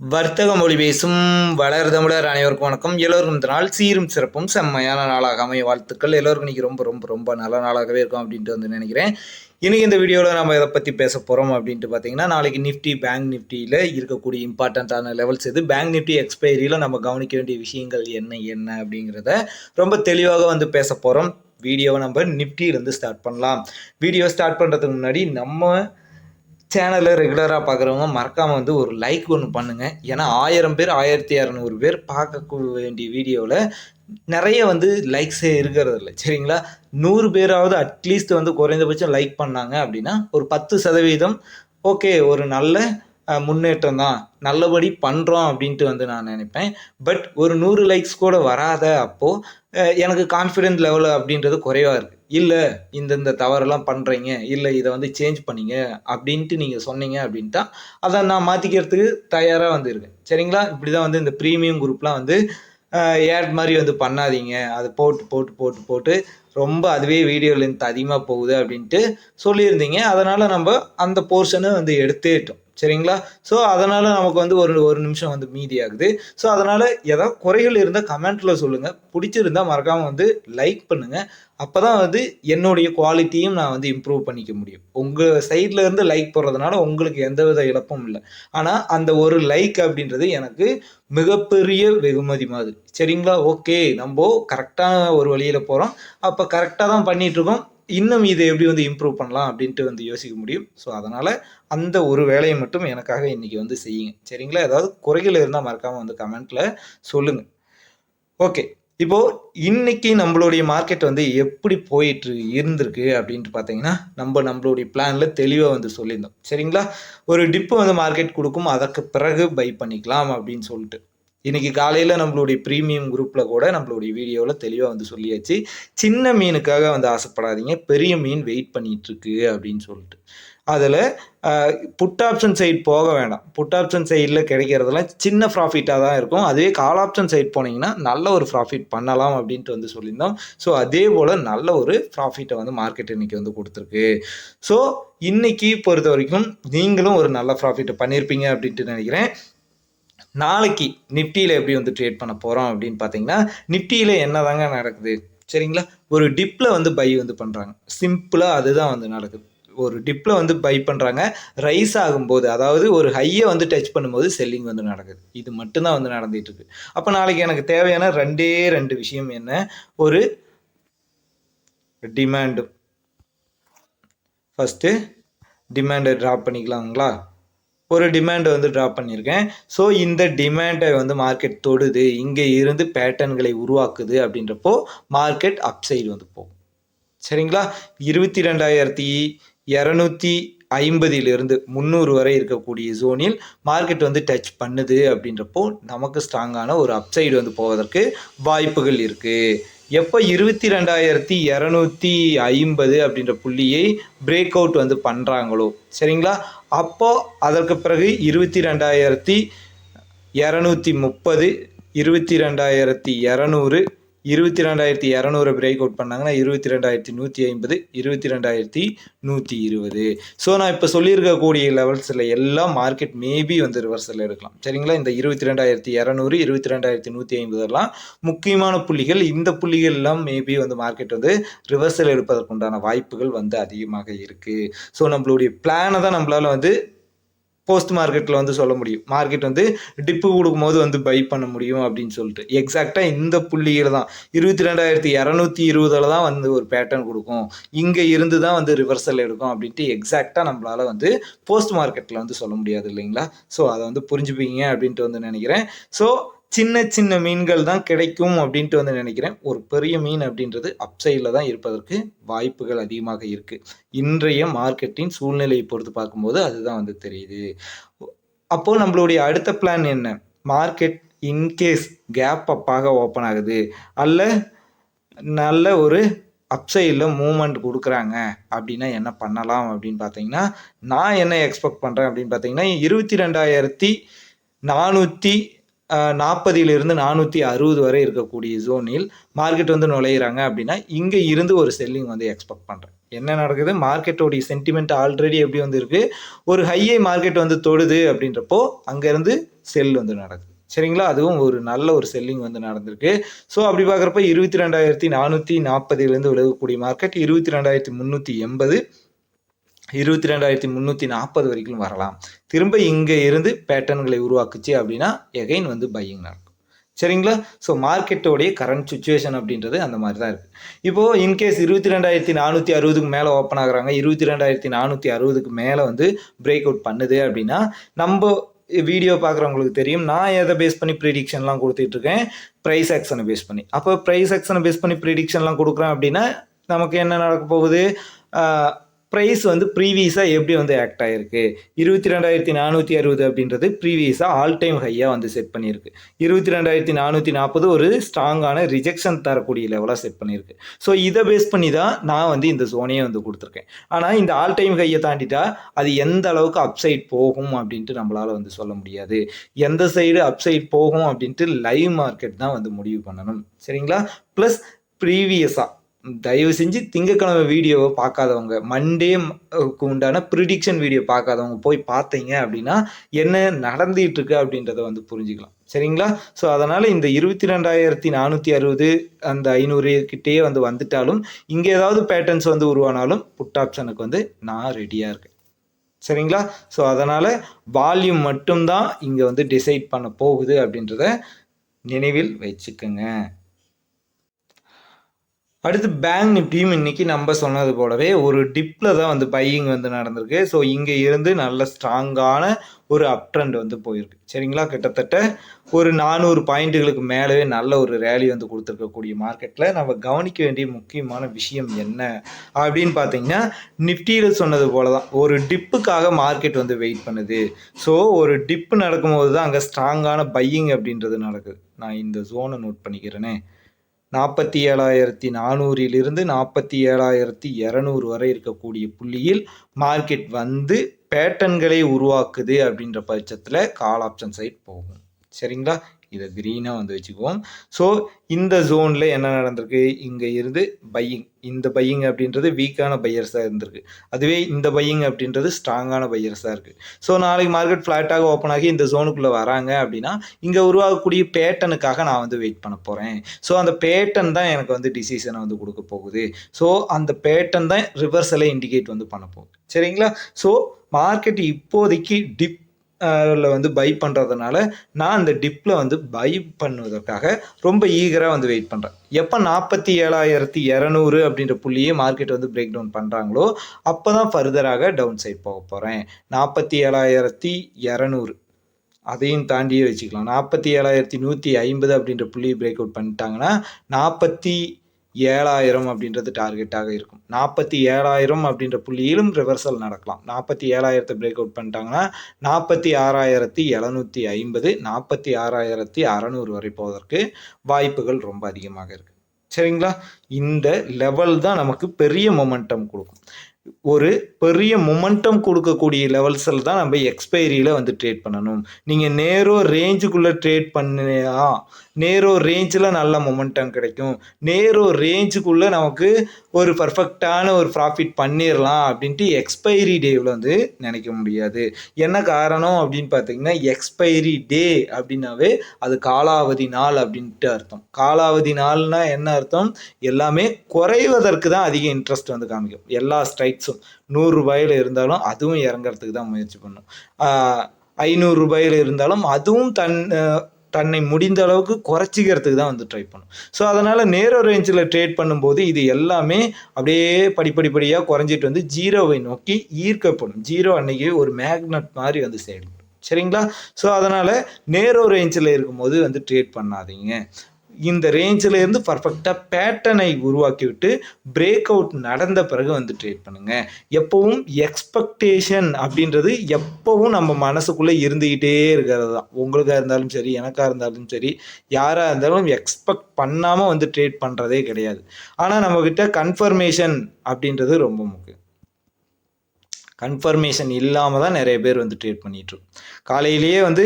வர்த்தக மொழி பேசும் வளர் தமிழர் அனைவருக்கும் வணக்கம். எல்லோருக்கும் இந்த நாள் சீரும் சிறப்பும் செம்மையான நாளாக அமைய வாழ்த்துக்கள். எல்லோருக்கும் இன்னைக்கு ரொம்ப ரொம்ப ரொம்ப நல்ல நாளாகவே இருக்கும் அப்படின்ட்டு வந்து நினைக்கிறேன். இன்னைக்கு இந்த வீடியோவில் நம்ம இதை பற்றி பேச போகிறோம் அப்படின்ட்டு பார்த்தீங்கன்னா நாளைக்கு நிஃப்டி பேங்க் நிஃப்டியில் இருக்கக்கூடிய இம்பார்ட்டண்ட்டான லெவல்ஸ் எது பேங்க் நிஃப்டி எக்ஸ்பைரியில் நம்ம கவனிக்க வேண்டிய விஷயங்கள் என்ன என்ன அப்படிங்கிறத ரொம்ப தெளிவாக வந்து பேச போகிறோம் வீடியோவை நம்ம நிஃப்டியிலேருந்து ஸ்டார்ட் பண்ணலாம். வீடியோ ஸ்டார்ட் பண்ணுறதுக்கு முன்னாடி நம்ம சேனலை ரெகுலராக பார்க்குறவங்க மறக்காமல் வந்து ஒரு லைக் ஒன்று பண்ணுங்கள் ஏன்னா ஆயிரம் பேர் ஆயிரத்தி இரநூறு பேர் பார்க்க வேண்டிய வீடியோவில் நிறைய வந்து லைக்ஸே இருக்கிறது இல்லை. சரிங்களா? நூறு பேராவது அட்லீஸ்ட் வந்து குறைந்தபட்சம் லைக் பண்ணாங்க அப்படின்னா ஒரு பத்து சதவீதம் ஓகே ஒரு நல்ல முன்னேற்றம் தான். நல்லபடி பண்ணுறோம் அப்படின்ட்டு வந்து நான் நினைப்பேன். பட் ஒரு நூறு லைக்ஸ் கூட வராத அப்போது எனக்கு கான்ஃபிடென்ட் லெவல் அப்படின்றது குறைவாக இருக்குது இல்லை இந்தந்த தவறெல்லாம் பண்ணுறீங்க இல்லை இதை வந்து சேஞ்ச் பண்ணீங்க அப்படின்ட்டு நீங்கள் சொன்னீங்க அப்படின்ட்டா அதை நான் மாற்றிக்கிறதுக்கு தயாராக வந்து இருக்கேன் சரிங்களா? இப்படி தான் வந்து இந்த ப்ரீமியம் குரூப்லாம் வந்து ஏட் மாதிரி வந்து பண்ணாதீங்க. அது போட்டு போட்டு போட்டு போட்டு ரொம்ப அதுவே வீடியோ லென்த் அதிகமாக போகுது அப்படின்ட்டு சொல்லியிருந்தீங்க. அதனால் நம்ம அந்த போர்ஷனை வந்து எடுத்துட்டோம். சரிங்களா? ஸோ அதனால் நமக்கு வந்து ஒரு ஒரு நிமிஷம் வந்து மீதி ஆகுது. ஸோ அதனால் ஏதாவது குறைகள் இருந்தால் கமெண்ட்டில் சொல்லுங்கள் பிடிச்சிருந்தா மறக்காமல் வந்து லைக் பண்ணுங்கள் அப்போ தான் வந்து என்னுடைய குவாலிட்டியும் நான் வந்து இம்ப்ரூவ் பண்ணிக்க முடியும். உங்கள் சைடில் இருந்து லைக் போடுறதுனால உங்களுக்கு எந்தவித இழப்பும் இல்லை. ஆனால் அந்த ஒரு லைக் அப்படின்றது எனக்கு மிகப்பெரிய வெகுமதி மாதிரி. சரிங்களா? ஓகே நம்ம கரெக்டான ஒரு வழியில் போகிறோம் அப்போ கரெக்டாக தான் பண்ணிகிட்ருக்கோம் இருக்கோம். இன்னும் இதை எப்படி வந்து இம்ப்ரூவ் பண்ணலாம் அப்படின்ட்டு வந்து யோசிக்க முடியும். ஸோ அதனால் அந்த ஒரு வேலையை மட்டும் எனக்காக இன்றைக்கி வந்து செய்யுங்க. சரிங்களா? ஏதாவது குறைகள் இருந்தால் மறக்காமல் வந்து கமெண்ட்டில் சொல்லுங்கள் ஓகே இப்போது இன்னைக்கு நம்மளுடைய மார்க்கெட் வந்து எப்படி போயிட்டு இருந்திருக்கு அப்படின்ட்டு பார்த்தீங்கன்னா நம்ம நம்மளுடைய பிளானில் தெளிவாக வந்து சொல்லியிருந்தோம். சரிங்களா? ஒரு டிப்பு வந்து மார்க்கெட் கொடுக்கும் அதற்கு பிறகு பை பண்ணிக்கலாம் அப்படின்னு சொல்லிட்டு. இன்னைக்கு காலையில் நம்மளுடைய ப்ரீமியம் குரூப்பில் கூட நம்மளுடைய வீடியோவில் தெளிவாக வந்து சொல்லியாச்சு. சின்ன மீனுக்காக வந்து ஆசைப்படாதீங்க. பெரிய மீன் வெயிட் பண்ணிட்டு இருக்கு அப்படின்னு சொல்லிட்டு. அதில் புட் ஆப்ஷன் சைட் போக வேண்டாம் புட் ஆப்ஷன் சைடில் கிடைக்கிறதெல்லாம் சின்ன ப்ராஃபிட்டாக தான் இருக்கும். அதுவே கால் ஆப்ஷன் சைட் போனீங்கன்னா நல்ல ஒரு ப்ராஃபிட் பண்ணலாம் அப்படின்ட்டு வந்து சொல்லியிருந்தோம். ஸோ அதே போல் நல்ல ஒரு ப்ராஃபிட்டை வந்து மார்க்கெட் இன்னைக்கு வந்து கொடுத்துருக்கு. ஸோ இன்றைக்கி பொறுத்த வரைக்கும் நீங்களும் ஒரு நல்ல ப்ராஃபிட்டை பண்ணியிருப்பீங்க அப்படின்ட்டு நினைக்கிறேன். நாளைக்கு நிஃப்டியில் எப்படி வந்து ட்ரேட் பண்ண போகிறோம் அப்படின்னு பார்த்தீங்கன்னா நிஃப்டியில் என்னதாங்க நடக்குது? சரிங்களா? ஒரு டிப்பில் வந்து பை வந்து பண்ணுறாங்க சிம்பிளாக அதுதான் வந்து நடக்குது. ஒரு டிப்பில் வந்து பை பண்ணுறாங்க ரைஸ் ஆகும்போது அதாவது ஒரு ஹையை வந்து டச் பண்ணும்போது செல்லிங் வந்து நடக்குது. இது மட்டும்தான் வந்து நடந்துகிட்டு இருக்கு அப்போ நாளைக்கு எனக்கு தேவையான ரெண்டே ரெண்டு விஷயம் என்ன? ஒரு டிமாண்டு ஃபஸ்ட்டு டிமாண்டை ட்ராப் பண்ணிக்கலாங்களா? ஒரு டிமாண்டை வந்து ட்ராப் பண்ணியிருக்கேன். ஸோ இந்த டிமாண்டை வந்து மார்க்கெட் தொடுது. இங்கே இருந்து பேட்டர்ன்களை உருவாக்குது அப்படின்றப்போ மார்க்கெட் அப்சைடு வந்து போகும். சரிங்களா? இருபத்தி ரெண்டாயிரத்தி இரநூத்தி ஐம்பதிலிருந்து முந்நூறு வரை இருக்கக்கூடிய ஜோனில் மார்க்கெட் வந்து டச் பண்ணுது அப்படின்றப்போ நமக்கு ஸ்ட்ராங்கான ஒரு அப்சைடு வந்து போவதற்கு வாய்ப்புகள் இருக்குது எப்போ இருபத்தி ரெண்டாயிரத்தி இரநூத்தி ஐம்பது அப்படின்ற புள்ளியை பிரேக் அவுட் வந்து பண்ணுறாங்களோ சரிங்களா? அப்போது அதற்கு பிறகு இருபத்தி ரெண்டாயிரத்தி இரநூத்தி முப்பது இருபத்தி ரெண்டாயிரத்தி இரநூறு இருபத்தி ரெண்டாயிரத்தி இரநூறு பிரேக் அவுட் பண்ணாங்கன்னா இருபத்தி ரெண்டாயிரத்தி நூற்றி ஐம்பது இருபத்தி ரெண்டாயிரத்தி நூற்றி இருபது. ஸோ நான் இப்போ சொல்லியிருக்கக்கூடிய லெவல்ஸில் எல்லாம் மார்க்கெட் மேபி வந்து ரிவர்சலில் எடுக்கலாம். சரிங்களா? இந்த இருபத்தி ரெண்டாயிரத்தி இரநூறு இருபத்தி ரெண்டாயிரத்தி நூற்றி ஐம்பதெல்லாம் முக்கியமான புள்ளிகள். இந்த புள்ளிகள் எல்லாம் மேபி வந்து மார்க்கெட் வந்து ரிவர்சல் எடுப்பதற்குண்டான வாய்ப்புகள் வந்து அதிகமாக இருக்குது ஸோ நம்மளுடைய பிளானை தான் நம்மளால் வந்து போஸ்ட் மார்க்கெட்டில் வந்து சொல்ல முடியும். மார்க்கெட் வந்து டிப்பு கொடுக்கும்போது வந்து பை பண்ண முடியும் அப்படின்னு சொல்லிட்டு. எக்ஸாக்டாக இந்த புள்ளியில் தான். இருபத்தி ரெண்டாயிரத்தி இரநூத்தி இருபதில் தான் வந்து ஒரு பேட்டர்ன் கொடுக்கும். இங்கே இருந்து தான் வந்து ரிவர்சல் எடுக்கும் அப்படின்ட்டு எக்ஸாக்டாக நம்மளால் வந்து போஸ்ட் மார்க்கெட்டில் வந்து சொல்ல முடியாது இல்லைங்களா? ஸோ அதை வந்து புரிஞ்சுப்பீங்க அப்படின்ட்டு வந்து நினைக்கிறேன். ஸோ சின்ன சின்ன மீன்கள் தான் கிடைக்கும் அப்படின்ட்டு வந்து நினைக்கிறேன். ஒரு பெரிய மீன் அப்படின்றது அப்சைடில் தான் இருப்பதற்கு வாய்ப்புகள் அதிகமாக இருக்குது இன்றைய மார்க்கெட்டின் சூழ்நிலையை பொறுத்து பார்க்கும்போது அதுதான் வந்து தெரியுது. அப்போது நம்மளுடைய அடுத்த பிளான் என்ன? மார்க்கெட் இன்கேஸ் கேப் அப்பாக ஓப்பன் ஆகுது. அல்ல நல்ல ஒரு அப்சைடில் மூமெண்ட் கொடுக்குறாங்க அப்படின்னா என்ன பண்ணலாம் அப்படின்னு பார்த்தீங்கன்னா நான் என்ன எக்ஸ்பெக்ட் பண்ணுறேன் அப்படின்னு பார்த்தீங்கன்னா இருபத்தி ரெண்டாயிரத்தி நானூற்றி நாற்பதிலிருந்து நானூற்றி அறுபது வரை இருக்கக்கூடிய ஜோனில் மார்க்கெட் வந்து நுழையிறாங்க அப்படின்னா இங்கே இருந்து ஒரு செல்லிங் வந்து எக்ஸ்பெக்ட் பண்ணுறேன் என்ன நடக்குது? மார்க்கெட்டோடைய சென்டிமெண்ட் ஆல்ரெடி எப்படி வந்து ஒரு ஹையை மார்க்கெட் வந்து தொடுது அப்படின்றப்போ அங்கேருந்து செல் வந்து நடக்குது. சரிங்களா? அதுவும் ஒரு நல்ல ஒரு செல்லிங் வந்து நடந்திருக்கு. ஸோ அப்படி பார்க்குறப்ப இருபத்தி ரெண்டாயிரத்தி நானூற்றி நாற்பதுலேருந்து விலகக்கூடிய மார்க்கெட் இருபத்தி ரெண்டாயிரத்தி முந்நூற்றி எண்பது. இருபத்தி ரெண்டாயிரத்தி முந்நூற்றி நாற்பது வரைக்கும் வரலாம். திரும்ப இங்கே இருந்து பேட்டர்ன்களை உருவாக்குச்சு அப்படின்னா எகைன் வந்து பையிங் நடக்கும் சரிங்களா? ஸோ மார்க்கெட்டோடைய கரண்ட் சுச்சுவேஷன் அப்படின்றது அந்த மாதிரி தான் இருக்குது இப்போது இன்கேஸ் இருபத்தி ரெண்டாயிரத்தி நானூற்றி அறுபதுக்கு மேலே ஓப்பன் ஆகுறாங்க இருபத்தி ரெண்டாயிரத்தி நானூற்றி அறுபதுக்கு மேலே வந்து பிரேக் அவுட் பண்ணுது அப்படின்னா நம்ம வீடியோ பார்க்குறவங்களுக்கு தெரியும். நான் எதை பேஸ் பண்ணி ப்ரிடிக்ஷன்லாம் கொடுத்துட்ருக்கேன் ப்ரைஸ் ஆக்ஷனை பேஸ் பண்ணி. அப்போ ப்ரைஸ் ஆக்ஷனை பேஸ் பண்ணி ப்ரிடிக்ஷன்லாம் கொடுக்குறேன் அப்படின்னா நமக்கு என்ன நடக்க போகுது? ப்ரைஸ் வந்து ப்ரீவியஸாக எப்படி வந்து ஆக்ட் ஆகிருக்கு இருபத்தி ரெண்டாயிரத்தி நானூற்றி அறுபது அப்படின்றது ப்ரீவியஸாக ஆல் டைம் ஹையாக வந்து செட் பண்ணியிருக்கு. இருபத்தி ரெண்டாயிரத்தி நானூற்றி நாற்பது ஒரு ஸ்ட்ராங்கான ரிஜெக்ஷன் தரக்கூடிய லெவலாக செட் பண்ணியிருக்கு. ஸோ இதை பேஸ் பண்ணி தான் நான் வந்து இந்த சோனியை வந்து கொடுத்துருக்கேன். ஆனால் இந்த ஆல் டைம் ஹையை தாண்டிட்டா அது எந்த அளவுக்கு அப்சைட் போகும் அப்படின்ட்டு நம்மளால் வந்து சொல்ல முடியாது. எந்த சைடு அப்சைட் போகும் அப்படின்ட்டு லைவ் மார்க்கெட் தான் வந்து முடிவு பண்ணணும். சரிங்களா? ப்ளஸ் ப்ரீவியஸாக தயவு செஞ்சு திங்கக்கிழமை வீடியோவை பார்க்காதவங்க. மண்டே உண்டான ப்ரிடிக்ஷன் வீடியோ பார்க்காதவங்க போய் பார்த்தீங்க அப்படின்னா என்ன நடந்துகிட்டு இருக்கு அப்படின்றத வந்து புரிஞ்சுக்கலாம். சரிங்களா? ஸோ அதனால் இந்த இருபத்தி ரெண்டாயிரத்தி நானூற்றி அறுபது அந்த ஐநூறு கிட்டேயே வந்து வந்துட்டாலும் இங்கே ஏதாவது பேட்டர்ன்ஸ் வந்து உருவானாலும் புட் ஆப்ஷனுக்கு வந்து நான் ரெடியாக இருக்கேன். சரிங்களா? ஸோ அதனால் வால்யூம் மட்டும்தான் இங்கே வந்து டிசைட் பண்ண போகுது அப்படின்றத நினைவில் வச்சுக்கோங்க. அடுத்து பேங்க் நிஃப்டியும் இன்றைக்கி நம்ம சொன்னது போலவே ஒரு டிப்பில் தான் வந்து பையிங் வந்து நடந்திருக்கு. ஸோ இங்கே இருந்து நல்ல ஸ்ட்ராங்கான ஒரு அப் ட்ரெண்ட் வந்து போயிருக்கு. சரிங்களா? கிட்டத்தட்ட ஒரு நானூறு பாயிண்ட்டுகளுக்கு மேலவே நல்ல ஒரு ரேலி வந்து கொடுத்துருக்கக்கூடிய மார்க்கெட்டில் நம்ம கவனிக்க வேண்டிய முக்கியமான விஷயம் என்ன? அப்படின்னு பார்த்தீங்கன்னா நிஃப்டியில் சொன்னது போல தான் ஒரு டிப்புக்காக மார்க்கெட் வந்து வெயிட் பண்ணுது. ஸோ ஒரு டிப்பு நடக்கும்போது தான் அங்கே ஸ்ட்ராங்கான பையிங் அப்படின்றது நடக்குது. நான் இந்த ஜோனை நோட் பண்ணிக்கிறேனே. நாற்பத்தி ஏழாயிரத்தி நானூறிலிருந்து நாற்பத்தி ஏழாயிரத்தி இரநூறு வரை இருக்கக்கூடிய புள்ளியில் மார்க்கெட் வந்து பேட்டன்களை உருவாக்குது அப்படின்ற பட்சத்தில் கால் ஆப்ஷன் சைட் போகும். சரிங்களா? இதை க்ரீனாக வந்து வச்சுக்குவோம். ஸோ இந்த ஜோனில் என்ன நடந்திருக்கு? இங்கே இருந்து பையிங் இந்த பையிங் அப்படின்றது வீக்கான பையர்ஸாக இருந்திருக்கு. அதுவே இந்த பையிங் அப்படின்றது ஸ்ட்ராங்கான பையர்ஸாக இருக்குது ஸோ நாளைக்கு மார்க்கெட் ஃப்ளாட்டாக ஓப்பன் ஆகி இந்த ஜோனுக்குள்ளே வராங்க அப்படின்னா இங்கே உருவாகக்கூடிய பேட்டனுக்காக நான் வந்து வெயிட் பண்ண போகிறேன் ஸோ அந்த பேட்டன் தான் எனக்கு வந்து டிசிஷனை வந்து கொடுக்க போகுது. ஸோ அந்த பேட்டன் தான் ரிவர்ஸலை இண்டிகேட் வந்து பண்ண போகுது. சரிங்களா? ஸோ மார்க்கெட் இப்போதைக்கு டிப் வந்து பை பண்ணுறதுனால நான் அந்த டிப்பில் வந்து பை பண்ணுவதற்காக ரொம்ப ஈகராக வந்து வெயிட் பண்ணுறேன் எப்போ நாற்பத்தி ஏழாயிரத்தி இரநூறு அப்படின்ற புள்ளியே மார்க்கெட் வந்து பிரேக் டவுன் பண்ணுறாங்களோ அப்போ தான் ஃபர்தராக டவுன் சைட் போக போகிறேன் நாற்பத்தி ஏழாயிரத்தி இரநூறு. அதையும் தாண்டியே வச்சுக்கலாம். நாற்பத்தி ஏழாயிரத்தி நூற்றி ஐம்பது அப்படின்ற புள்ளியை பிரேக் அவுட் பண்ணிட்டாங்கன்னா நாற்பத்தி ஏழாயிரம் அப்படின்றது டார்கெட்டாக இருக்கும். நாற்பத்தி ஏழாயிரம் அப்படின்ற புள்ளியிலும் ரிவர்சல் நடக்கலாம். நாற்பத்தி ஏழாயிரத்தை பிரேக் அவுட் பண்ணிட்டாங்கன்னா நாற்பத்தி ஆறாயிரத்தி எழுநூற்றி ஐம்பது நாற்பத்தி ஆறாயிரத்தி அறநூறு வரை போவதற்கு வாய்ப்புகள் ரொம்ப அதிகமாக இருக்குது சரிங்களா? இந்த லெவல் தான் நமக்கு பெரிய மொமெண்டம் கொடுக்கும். ஒரு பெரிய மொமெண்டம் கொடுக்கக்கூடிய லெவல்ஸில் தான் நம்ம எக்ஸ்பைரியில் வந்து ட்ரேட் பண்ணணும். நீங்கள் நேரோ ரேஞ்சுக்குள்ளே ட்ரேட் பண்ணியா நேரோ ரேஞ்சில் நல்ல மொமெண்டம் கிடைக்கும். நேரோ ரேஞ்சுக்குள்ளே நமக்கு ஒரு பர்ஃபெக்டான ஒரு ப்ராஃபிட் பண்ணிடலாம் அப்படின்ட்டு எக்ஸ்பைரி டேவில் வந்து நினைக்க முடியாது. என்ன காரணம் அப்படின்னு பார்த்தீங்கன்னா எக்ஸ்பைரி டே அப்படின்னாவே அது காலாவதி நாள் அப்படின்ட்டு அர்த்தம். காலாவதி நாள்னால் என்ன அர்த்தம்? எல்லாமே குறைவதற்கு தான் அதிக இன்ட்ரெஸ்ட் வந்து காமிக்கும். எல்லா ஸ்ட்ரைக்ஸும் நூறுரூபாயில் இருந்தாலும் அதுவும் இறங்குறதுக்கு தான் முயற்சி பண்ணும். ஐநூறுரூபாயில் இருந்தாலும் அதுவும் தன் தன்னை முடிந்த அளவுக்கு குறைச்சிக்கிறதுக்கு தான் வந்து ட்ரை பண்ணும். ஸோ அதனால் நேரோ ரேஞ்சில் ட்ரேட் பண்ணும்போது இது எல்லாமே அப்படியே படிப்படிப்படியாக குறைஞ்சிட்டு வந்து ஜீரோவை நோக்கி ஈர்க்கப்படும். ஜீரோ அன்னைக்கு ஒரு மேக்னட் மாதிரி வந்து செயல்படும். சரிங்களா? ஸோ அதனால் நேரோ ரேஞ்சில் இருக்கும்போது வந்து ட்ரேட் பண்ணாதீங்க. இந்த ரேஞ்சிலேருந்து பர்ஃபெக்டாக பேட்டர்னை உருவாக்கி விட்டு பிரேக் அவுட் நடந்த பிறகு வந்து ட்ரேட் பண்ணுங்கள் எப்போவும் எக்ஸ்பெக்டேஷன் அப்படின்றது எப்போவும் நம்ம மனசுக்குள்ளே இருந்துக்கிட்டே இருக்கிறது தான். உங்களுக்காக இருந்தாலும் சரி எனக்காக இருந்தாலும் சரி யாராக இருந்தாலும் எக்ஸ்பெக்ட் பண்ணாமல் வந்து ட்ரேட் பண்ணுறதே கிடையாது. ஆனால் நம்மக்கிட்ட கன்ஃபர்மேஷன் அப்படின்றது ரொம்ப முக்கியம். கன்ஃபர்மேஷன் இல்லாமல் தான் நிறைய பேர் வந்து ட்ரேட் பண்ணிகிட்ருக்கோம் காலையிலேயே வந்து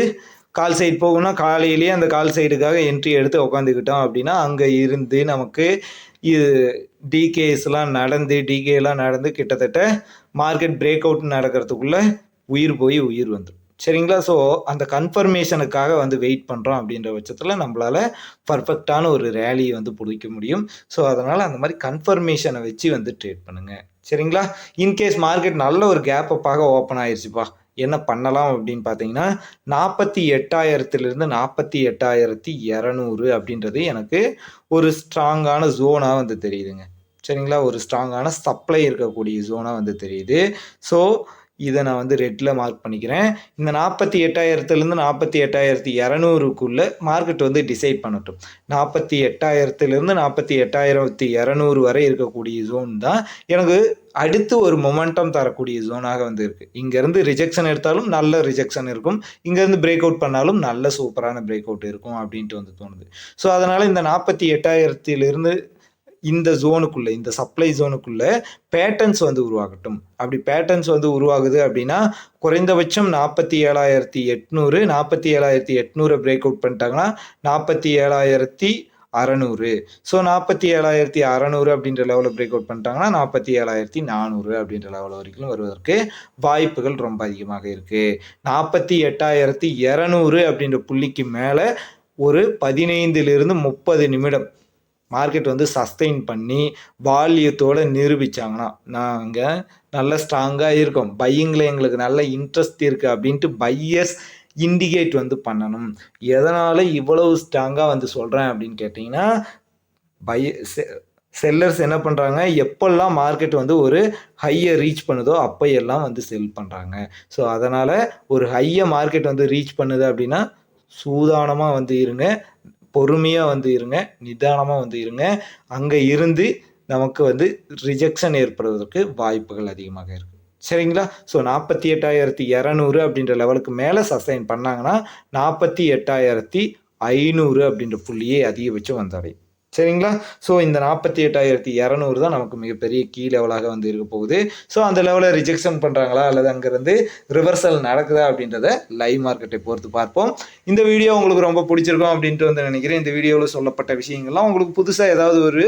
கால் சைடு போகணும்னா காலையிலேயே அந்த கால் சைடுக்காக என்ட்ரி எடுத்து உட்காந்துக்கிட்டோம் அப்படின்னா அங்கே இருந்து நமக்கு இது டிகேஸ்லாம் நடந்து டிகேலாம் நடந்து கிட்டத்தட்ட மார்க்கெட் பிரேக் அவுட் நடக்கிறதுக்குள்ளே உயிர் போய் உயிர் வந்துடும் சரிங்களா? ஸோ அந்த கன்ஃபர்மேஷனுக்காக வந்து வெயிட் பண்ணுறோம் அப்படின்ற பட்சத்தில் நம்மளால் பர்ஃபெக்டான ஒரு ரேலியை வந்து பிடிக்க முடியும். ஸோ அதனால் அந்த மாதிரி கன்ஃபர்மேஷனை வச்சு வந்து ட்ரேட் பண்ணுங்கள் சரிங்களா? இன்கேஸ் மார்க்கெட் நல்ல ஒரு கேப் அப்பாக ஓப்பன் ஆயிடுச்சுப்பா என்ன பண்ணலாம் அப்படின்னு பார்த்தீங்கன்னா நாற்பத்தி எட்டாயிரத்துலேருந்து நாற்பத்தி எட்டாயிரத்தி இரநூறு அப்படின்றது எனக்கு ஒரு ஸ்ட்ராங்கான ஜோனாக வந்து தெரியுதுங்க. சரிங்களா? ஒரு ஸ்ட்ராங்கான சப்ளை இருக்கக்கூடிய ஜோனாக வந்து தெரியுது. ஸோ இதை நான் வந்து ரெட்டில் மார்க் பண்ணிக்கிறேன். இந்த நாற்பத்தி எட்டாயிரத்துலேருந்து நாற்பத்தி எட்டாயிரத்தி இரநூறுக்குள்ளே மார்க்கெட் வந்து டிசைட் பண்ணட்டும். நாற்பத்தி எட்டாயிரத்துலேருந்து நாற்பத்தி எட்டாயிரத்தி இரநூறு வரை இருக்கக்கூடிய ஜோன் தான் எனக்கு அடுத்து ஒரு மொமெண்டம் தரக்கூடிய ஜோனாக வந்து இருக்குது இங்கேருந்து ரிஜெக்ஷன் எடுத்தாலும் நல்ல ரிஜெக்ஷன் இருக்கும். இங்கேருந்து பிரேக் அவுட் பண்ணாலும் நல்ல சூப்பரான பிரேக் அவுட் இருக்கும் அப்படின்ட்டு வந்து தோணுது. ஸோ அதனால் இந்த நாற்பத்தி எட்டாயிரத்திலிருந்து இந்த ஜோனுக்குள்ளே இந்த சப்ளை ஜோனுக்குள்ளே பேட்டர்ன்ஸ் வந்து உருவாகட்டும். அப்படி பேட்டர்ன்ஸ் வந்து உருவாகுது அப்படின்னா குறைந்தபட்சம் நாற்பத்தி ஏழாயிரத்தி எட்நூறு நாற்பத்தி ஏழாயிரத்தி எட்நூறு பிரேக் அவுட் பண்ணிட்டாங்கன்னா நாற்பத்தி ஏழாயிரத்தி அறநூறு. ஸோ நாற்பத்தி ஏழாயிரத்தி அறநூறு அப்படின்ற லெவலில் பிரேக் அவுட் பண்ணிட்டாங்கன்னா நாற்பத்தி ஏழாயிரத்தி நானூறு அப்படின்ற லெவல் வரைக்கும் வருவதற்கு வாய்ப்புகள் ரொம்ப அதிகமாக இருக்குது நாற்பத்தி எட்டாயிரத்தி இரநூறு அப்படின்ற புள்ளிக்கு மேலே ஒரு பதினைந்திலிருந்து முப்பது நிமிடம் மார்க்கெட் வந்து சஸ்டெயின் பண்ணி வால்யூத்தோடு நிரூபித்தாங்கன்னா நாங்கள் நல்ல ஸ்ட்ராங்காக இருக்கோம். பையிங்கில் எங்களுக்கு நல்ல இன்ட்ரெஸ்ட் இருக்குது அப்படின்ட்டு பையர்ஸ் இண்டிகேட் வந்து பண்ணணும். எதனால் இவ்வளவு ஸ்ட்ராங்காக வந்து சொல்கிறேன் அப்படின்னு கேட்டிங்கன்னா பைய செல்லர்ஸ் என்ன பண்ணுறாங்க எப்பெல்லாம் மார்க்கெட் வந்து ஒரு ஹையை ரீச் பண்ணுதோ அப்போ எல்லாம் வந்து செல் பண்ணுறாங்க ஸோ அதனால் ஒரு ஹையை மார்க்கெட் வந்து ரீச் பண்ணுது அப்படின்னா சூதானமாக வந்து இருங்க. பொறுமையாக வந்து இருங்க நிதானமாக வந்து இருங்க. அங்கே இருந்து நமக்கு வந்து ரிஜெக்ஷன் ஏற்படுவதற்கு வாய்ப்புகள் அதிகமாக இருக்குது சரிங்களா? ஸோ நாற்பத்தி எட்டாயிரத்தி இரநூறு அப்படின்ற லெவலுக்கு மேலே சஸ்டைன் பண்ணாங்கன்னா நாற்பத்தி எட்டாயிரத்தி ஐநூறு அப்படின்ற புள்ளியே அதிகபட்சம் வந்தடையும். சரிங்களா? ஸோ இந்த நாற்பத்தி எட்டாயிரத்தி இரநூறு தான் நமக்கு மிகப்பெரிய கீ லெவலாக வந்து இருக்க போகுது. ஸோ அந்த லெவலில் ரிஜெக்ஷன் பண்ணுறாங்களா அல்லது அங்கேருந்து ரிவர்சல் நடக்குதா? அப்படின்றத லைவ் மார்க்கெட்டை பொறுத்து பார்ப்போம். இந்த வீடியோ உங்களுக்கு ரொம்ப பிடிச்சிருக்கும் அப்படின்ட்டு வந்து நினைக்கிறேன். இந்த வீடியோவில் சொல்லப்பட்ட விஷயங்கள்லாம் உங்களுக்கு புதுசாக ஏதாவது ஒரு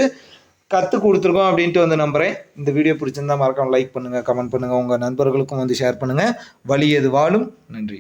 கற்றுக் கொடுத்துருக்கோம் அப்படின்ட்டு வந்து நம்புகிறேன் இந்த வீடியோ பிடிச்சிருந்தா மறக்காம லைக் பண்ணுங்கள் கமெண்ட் பண்ணுங்கள் உங்கள் நண்பர்களுக்கும் வந்து ஷேர் பண்ணுங்கள் வழி எது வாழும்? நன்றி.